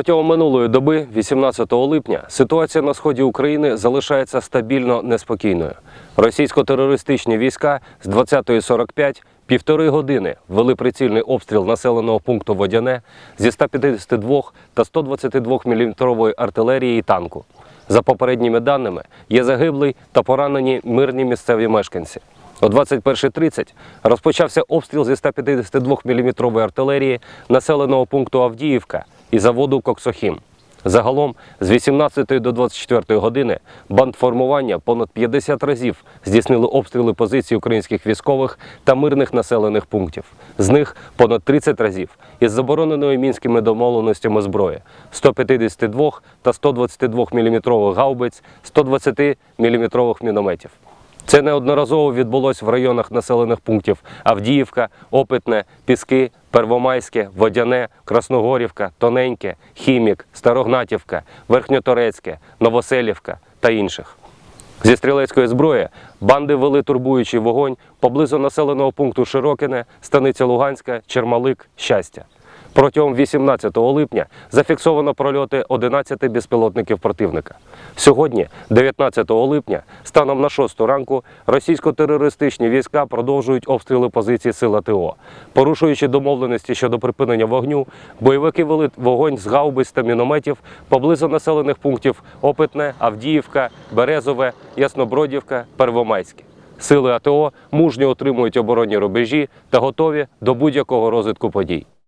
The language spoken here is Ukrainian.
Протягом минулої доби, 18 липня, ситуація на сході України залишається стабільно неспокійною. Російсько-терористичні війська з 20.45 півтори години вели прицільний обстріл населеного пункту Водяне зі 152 та 122 мм артилерії і танку. За попередніми даними, є загиблий та поранені мирні місцеві мешканці. О 21.30 розпочався обстріл зі 152 мм артилерії населеного пункту Авдіївка і заводу Коксохім. Загалом з 18 до 24 години бандформування понад 50 разів здійснили обстріли позицій українських військових та мирних населених пунктів. З них понад 30 разів із забороненою мінськими домовленостями зброї 152 та 122 мм гаубиць, 120 мм мінометів. Це неодноразово відбулось в районах населених пунктів Авдіївка, Опитне, Піски, Первомайське, Водяне, Красногорівка, Тоненьке, Хімік, Старогнатівка, Верхньоторецьке, Новоселівка та інших. Зі стрілецької зброї банди вели турбуючий вогонь поблизу населеного пункту Широкине, станиця Луганська, Чермалик, Щастя. Протягом 18 липня зафіксовано прольоти 11 безпілотників противника. Сьогодні, 19 липня, станом на 6 ранку, російсько-терористичні війська продовжують обстріли позицій сил АТО. Порушуючи домовленості щодо припинення вогню, бойовики вели вогонь з гаубиць та мінометів поблизу населених пунктів Опитне, Авдіївка, Березове, Яснобродівка, Первомайське. Сили АТО мужньо отримують оборонні рубежі та готові до будь-якого розвитку подій.